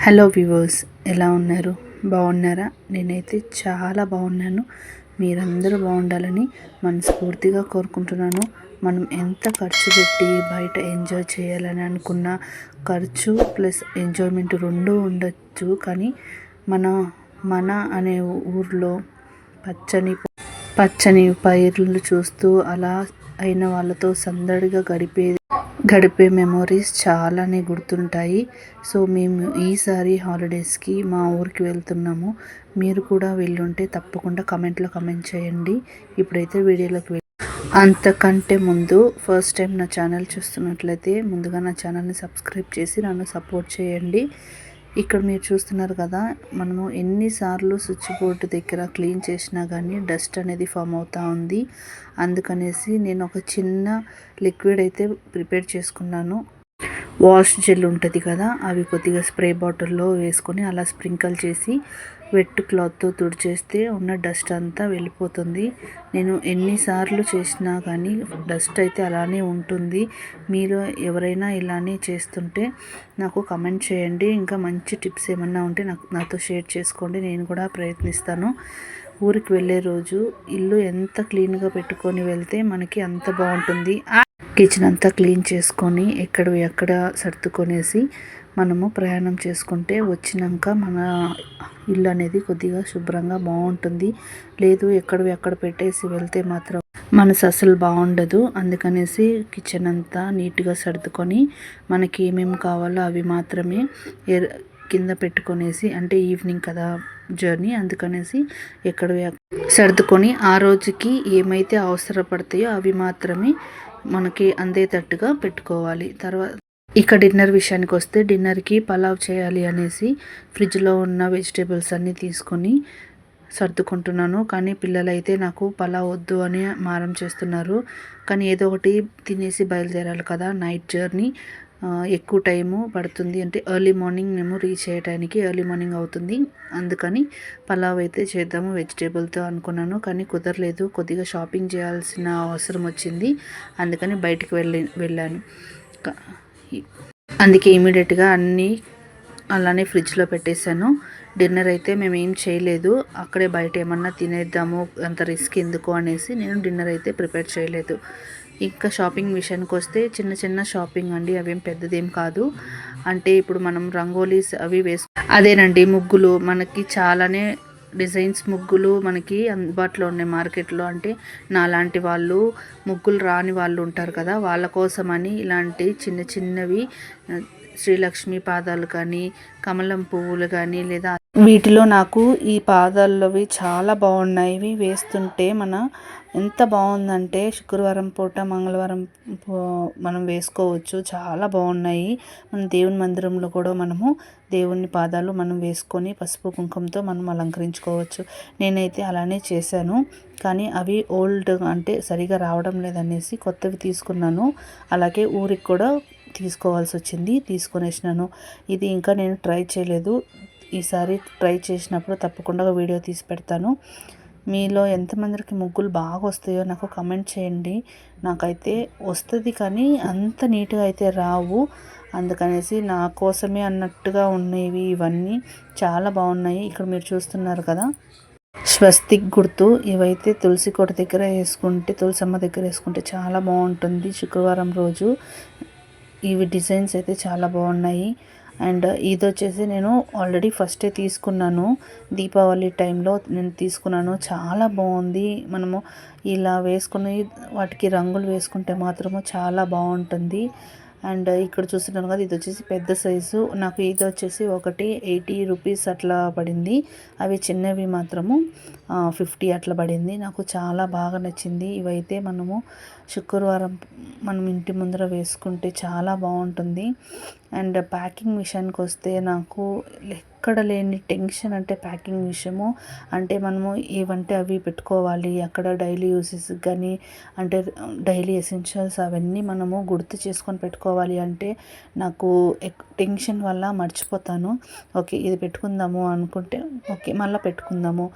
Hello viewers ఎలా ఉన్నారు? బాగున్నారా? నేనైతే చాలా బాగున్నాను. మీరందరూ బాగుండాలని మనస్ఫూర్తిగా కోరుకుంటున్నాను. మనం ఎంత ఖర్చు పెట్టి బయట ఎంజాయ్ చేయాలని అనుకున్న ఖర్చు ప్లస్ ఎంజాయ్మెంట్ రెండూ ఉండొచ్చు. కానీ మన మన అనే ఊర్లో పచ్చని పచ్చని పైర్లు చూస్తూ అలా అయిన వాళ్ళతో సందడిగా గడిపే గడిపే మెమోరీస్ చాలానే గుర్తుంటాయి. సో మేము ఈసారి హాలిడేస్కి మా ఊరికి వెళ్తున్నాము. మీరు కూడా వెళ్ళుంటే తప్పకుండా కమెంట్లో కమెంట్ చేయండి. ఇప్పుడైతే వీడియోలోకి వెళ్ళి అంతకంటే ముందు ఫస్ట్ టైం నా ఛానల్ చూస్తున్నట్లయితే ముందుగా నా ఛానల్ని సబ్స్క్రైబ్ చేసి నన్ను సపోర్ట్ చేయండి. ఇక్కడ మీరు చూస్తున్నారు కదా మనము ఎన్నిసార్లు స్విచ్ బోర్డు దగ్గర క్లీన్ చేసినా కానీ డస్ట్ అనేది ఫామ్ అవుతూ ఉంది. అందుకనేసి నేను ఒక చిన్న లిక్విడ్ అయితే ప్రిపేర్ చేసుకున్నాను. వాష్ జెల్ ఉంటుంది కదా అవి కొద్దిగా స్ప్రే బాటిల్లో వేసుకొని అలా స్ప్రింకల్ చేసి వెట్ క్లాత్తో తుడిచేస్తే ఉన్న డస్ట్ అంతా వెళ్ళిపోతుంది. నేను ఎన్నిసార్లు చేసినా కానీ డస్ట్ అయితే అలానే ఉంటుంది. మీరు ఎవరైనా ఇలానే చేస్తుంటే నాకు కమెంట్ చేయండి. ఇంకా మంచి టిప్స్ ఏమన్నా ఉంటే నాకు నాతో షేర్ చేసుకోండి. నేను కూడా ప్రయత్నిస్తాను. ఊరికి వెళ్ళే రోజు ఇల్లు ఎంత క్లీన్గా పెట్టుకొని వెళ్తే మనకి అంత బాగుంటుంది. కిచెన్ అంతా క్లీన్ చేసుకొని ఎక్కడ ఎక్కడ సర్దుకొనేసి మనము ప్రయాణం చేసుకుంటే వచ్చినాక మన ఇల్లు అనేది కొద్దిగా శుభ్రంగా బాగుంటుంది. లేదు ఎక్కడ ఎక్కడ పెట్టేసి వెళ్తే మాత్రం మనసు అసలు బాగుండదు. అందుకనేసి కిచెన్ అంతా నీట్గా సర్దుకొని మనకి ఏమేమి కావాలో అవి మాత్రమే కింద పెట్టుకొనేసి అంటే ఈవినింగ్ కదా జర్నీ అందుకనేసి ఎక్కడ సర్దుకొని ఆ రోజుకి ఏమైతే అవసరపడతాయో అవి మాత్రమే మనకి అందేటట్టుగా పెట్టుకోవాలి. తర్వాత ఇక డిన్నర్ విషయానికి వస్తే డిన్నర్కి పలావ్ చేయాలి అనేసి ఫ్రిడ్జ్లో ఉన్న వెజిటేబుల్స్ అన్నీ తీసుకొని సర్దుకుంటున్నాను. కానీ పిల్లలైతే నాకు పలావ్ వద్దు అని మారం చేస్తున్నారు. కానీ ఏదో ఒకటి తినేసి బయలుదేరాలి కదా నైట్ జర్నీ. ఎక్కువ టైము పడుతుంది. అంటే ఎర్లీ మార్నింగ్ మేము రీచ్ చేయడానికి ఎర్లీ మార్నింగ్ అవుతుంది. అందుకని పలావ్ అయితే చేద్దాము వెజిటేబుల్తో అనుకున్నాను. కానీ కుదరలేదు. కొద్దిగా షాపింగ్ చేయాల్సిన అవసరం వచ్చింది. అందుకని బయటికి వెళ్ళి వెళ్ళాను. అందుకే ఇమీడియట్గా అన్నీ అలానే ఫ్రిడ్జ్లో పెట్టేశాను. డిన్నర్ అయితే మేము ఏం చేయలేదు. అక్కడే బయట ఏమన్నా తినేద్దాము అంత రిస్క్ ఎందుకు అనేసి నేను డిన్నర్ అయితే ప్రిపేర్ చేయలేదు. ఇంకా షాపింగ్ విషయానికి వస్తే చిన్న చిన్న షాపింగ్ అండి అవేం పెద్దదేం కాదు. అంటే ఇప్పుడు మనం రంగోలీస్ అవి వేసు అదేనండి ముగ్గులు మనకి చాలానే డిజైన్స్ ముగ్గులు మనకి అందుబాటులో ఉన్నాయి మార్కెట్లో. అంటే నాలాంటి వాళ్ళు ముగ్గులు రాని వాళ్ళు ఉంటారు కదా వాళ్ళ కోసమని ఇలాంటి చిన్న చిన్నవి శ్రీలక్ష్మి పాదాలు కానీ కమలం పువ్వులు కానీ లేదా వీటిలో నాకు ఈ పాదాల్లోవి చాలా బాగున్నాయి. ఇవి వేస్తుంటే మన ఎంత బాగుందంటే శుక్రవారం పూట మంగళవారం మనం వేసుకోవచ్చు. చాలా బాగున్నాయి. మన దేవుని మందిరంలో కూడా మనము దేవుని పాదాలు మనం వేసుకొని పసుపు కుంకుమతో మనం అలంకరించుకోవచ్చు. నేనైతే అలానే చేశాను. కానీ అవి ఓల్డ్ అంటే సరిగా రావడం లేదనేసి కొత్తవి తీసుకున్నాను. అలాగే ఊరికి కూడా తీసుకోవాల్సి వచ్చింది తీసుకొనేసినాను. ఇది ఇంకా నేను ట్రై చేయలేదు. ఈసారి ట్రై చేసినప్పుడు తప్పకుండా వీడియో తీసి పెడతాను. మీలో ఎంతమందికి ముగ్గులు బాగా వస్తాయో నాకు కమెంట్ చేయండి. నాకైతే వస్తుంది కానీ అంత నీట్గా అయితే రావు. అందుకనేసి నా కోసమే అన్నట్టుగా ఉన్నవి ఇవన్నీ చాలా బాగున్నాయి. ఇక్కడ మీరు చూస్తున్నారు కదా. స్వస్తిక్ గుర్తు ఇవైతే తులసి కోట దగ్గర వేసుకుంటే తులసమ్మ దగ్గర వేసుకుంటే చాలా బాగుంటుంది శుక్రవారం రోజు. ఇవి డిజైన్స్ అయితే చాలా బాగున్నాయి. అండ్ ఇది వచ్చేసి నేను ఆల్రెడీ ఫస్టే తీసుకున్నాను. దీపావళి టైంలో నేను తీసుకున్నాను. చాలా బాగుంది మనము ఇలా వేసుకుని వాటికి రంగులు వేసుకుంటే మాత్రము చాలా బాగుంటుంది అండ్ ఇక్కడ చూస్తున్నాను కదా ఇది వచ్చేసి పెద్ద సైజు. నాకు ఇది వచ్చేసి ఒకటి ఎయిటీ రూపీస్ అట్లా పడింది. అవి చిన్నవి మాత్రము ఫిఫ్టీ అట్లా పడింది. నాకు చాలా బాగా నచ్చింది. ఇవైతే మనము శుక్రవారం మనం ఇంటి ముందర వేసుకుంటే చాలా బాగుంటుంది అండ్ ప్యాకింగ్ విషయానికి వస్తే నాకు ఎక్కడ లేని టెన్షన్ అంటే ప్యాకింగ్ విషయము. అంటే మనము ఏవంటే అవి పెట్టుకోవాలి అక్కడ డైలీ యూసెస్ కానీ అంటే డైలీ ఎసెన్షియల్స్ అవన్నీ మనము గుర్తు చేసుకొని పెట్టుకోవాలి అంటే నాకు టెన్షన్ వల్ల మర్చిపోతాను. ఓకే ఇది పెట్టుకుందాము అనుకుంటే ఓకే మళ్ళీ పెట్టుకుందాము.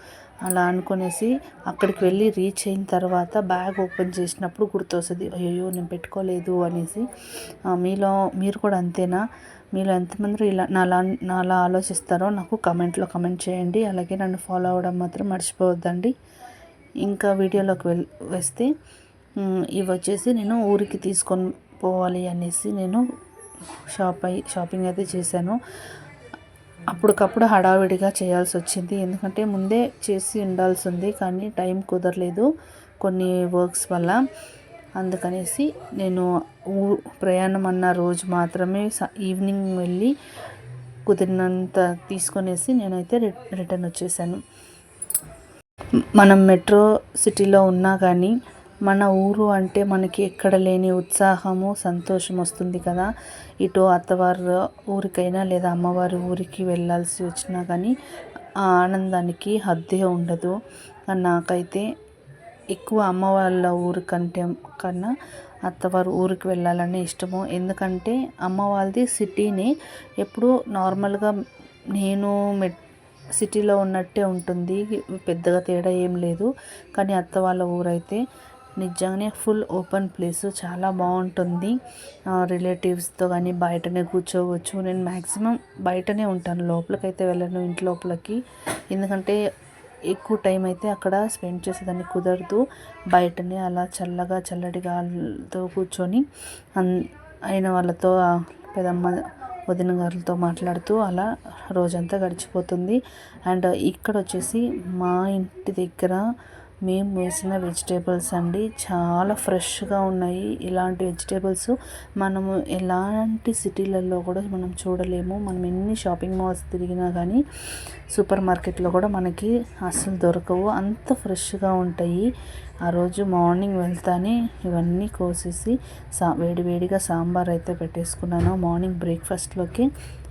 అలా అనుకునేసి అక్కడికి వెళ్ళి రీచ్ అయిన తర్వాత బ్యాగ్ ఓపెన్ చేసినప్పుడు గుర్తొస్తుంది అయ్యో నేను పెట్టుకోలేదు అనేసి. మీలో మీరు కూడా అంతేనా? మీరు ఎంతమంది ఇలా నాలా నాలా ఆలోచిస్తారో నాకు కమెంట్లో కమెంట్ చేయండి. అలాగే నన్ను ఫాలో అవ్వడం మాత్రం మర్చిపోవద్దండి. ఇంకా వీడియోలోకి వెల్ వస్తే ఇవి వచ్చేసి నేను ఊరికి తీసుకొని పోవాలి అనేసి నేను షాప్ అయి షాపింగ్ అయితే చేశాను. అప్పటికప్పుడు హడావిడిగా చేయాల్సి వచ్చింది. ఎందుకంటే ముందే చేసి ఉండాల్సి ఉంది కానీ టైం కుదరలేదు కొన్ని వర్క్స్ వల్ల. అందుకనేసి నేను ఊ ప్రయాణం అన్న రోజు మాత్రమే ఈవినింగ్ వెళ్ళి కుదిరినంత తీసుకొనేసి నేనైతే రిటర్న్ వచ్చేసాను. మనం మెట్రో సిటీలో ఉన్నా కానీ మన ఊరు అంటే మనకి ఎక్కడ లేని ఉత్సాహము సంతోషం వస్తుంది కదా. ఇటు అత్తవారు ఊరికైనా లేదా అమ్మవారి ఊరికి వెళ్ళాల్సి వచ్చినా కానీ ఆ ఆనందానికి హద్దే ఉండదు. నాకైతే ఎక్కువ అమ్మ వాళ్ళ ఊరు కంటే కన్నా అత్తవారు ఊరికి వెళ్ళాలని ఇష్టము. ఎందుకంటే అమ్మ వాళ్ళది సిటీని. ఎప్పుడు నార్మల్గా నేను మెట్ సిటీలో ఉన్నట్టే ఉంటుంది. పెద్దగా తేడా ఏం లేదు. కానీ అత్త వాళ్ళ ఊరైతే నిజంగానే ఫుల్ ఓపెన్ ప్లేస్. చాలా బాగుంటుంది. రిలేటివ్స్తో కానీ బయటనే కూర్చోవచ్చు. నేను మ్యాక్సిమం బయటనే ఉంటాను. లోపలికైతే వెళ్ళను ఇంటి లోపలికి ఎందుకంటే ఎక్కువ టైం అయితే అక్కడ స్పెండ్ చేసేదాన్ని కుదరదు. బయటనే అలా చల్లగా చల్లటి గాలితో కూర్చొని అయిన వాళ్ళతో పెదమ్మ వదిన గారులతో మాట్లాడుతూ అలా రోజంతా గడిచిపోతుంది. అండ్ ఇక్కడ వచ్చేసి మా ఇంటి దగ్గర మేము వేసిన వెజిటేబుల్స్ అండి. చాలా ఫ్రెష్గా ఉన్నాయి. ఇలాంటి వెజిటేబుల్స్ మనము ఎలాంటి సిటీలలో కూడా మనం చూడలేము. మనం ఎన్ని షాపింగ్ మాల్స్ తిరిగినా కానీ సూపర్ మార్కెట్లో కూడా మనకి అసలు దొరకవు. అంత ఫ్రెష్గా ఉంటాయి. ఆ రోజు మార్నింగ్ వెళ్తానే ఇవన్నీ కోసేసి సా వేడివేడిగా సాంబార్ అయితే పెట్టేసుకున్నాను. మార్నింగ్ బ్రేక్ఫాస్ట్లోకి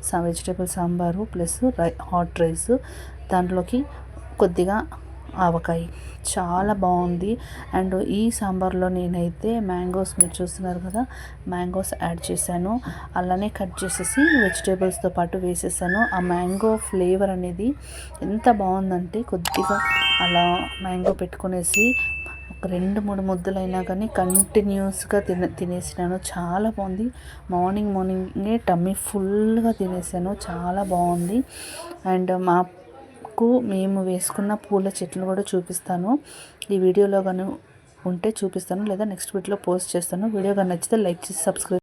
సా వెజిటేబుల్ సాంబారు ప్లస్ రై హాట్ రైస్ దాంట్లోకి కొద్దిగా ఆవకాయ. చాలా బాగుంది. అండ్ ఈ సాంబార్లో నేనైతే మ్యాంగోస్ మీరు చూస్తున్నారు కదా మ్యాంగోస్ యాడ్ చేశాను. అలానే కట్ చేసేసి వెజిటేబుల్స్తో పాటు వేసేసాను. ఆ మ్యాంగో ఫ్లేవర్ అనేది ఎంత బాగుందంటే కొద్దిగా అలా మ్యాంగో పెట్టుకునేసి ఒక రెండు మూడు ముద్దలైనా కానీ కంటిన్యూస్గా తిన తినేసినాను. చాలా బాగుంది. మార్నింగ్ మార్నింగే టమ్మీ ఫుల్గా తినేసాను. చాలా బాగుంది. అండ్ మా కు మేము వేసుకున్న పూల చెట్లు కూడా చూపిస్తాను. ఈ వీడియోలో కానీ ఉంటే చూపిస్తాను. లేదా నెక్స్ట్ వీడియోలో పోస్ట్ చేస్తాను. వీడియో కానీ నచ్చితే లైక్ చేసి సబ్స్క్రైబ్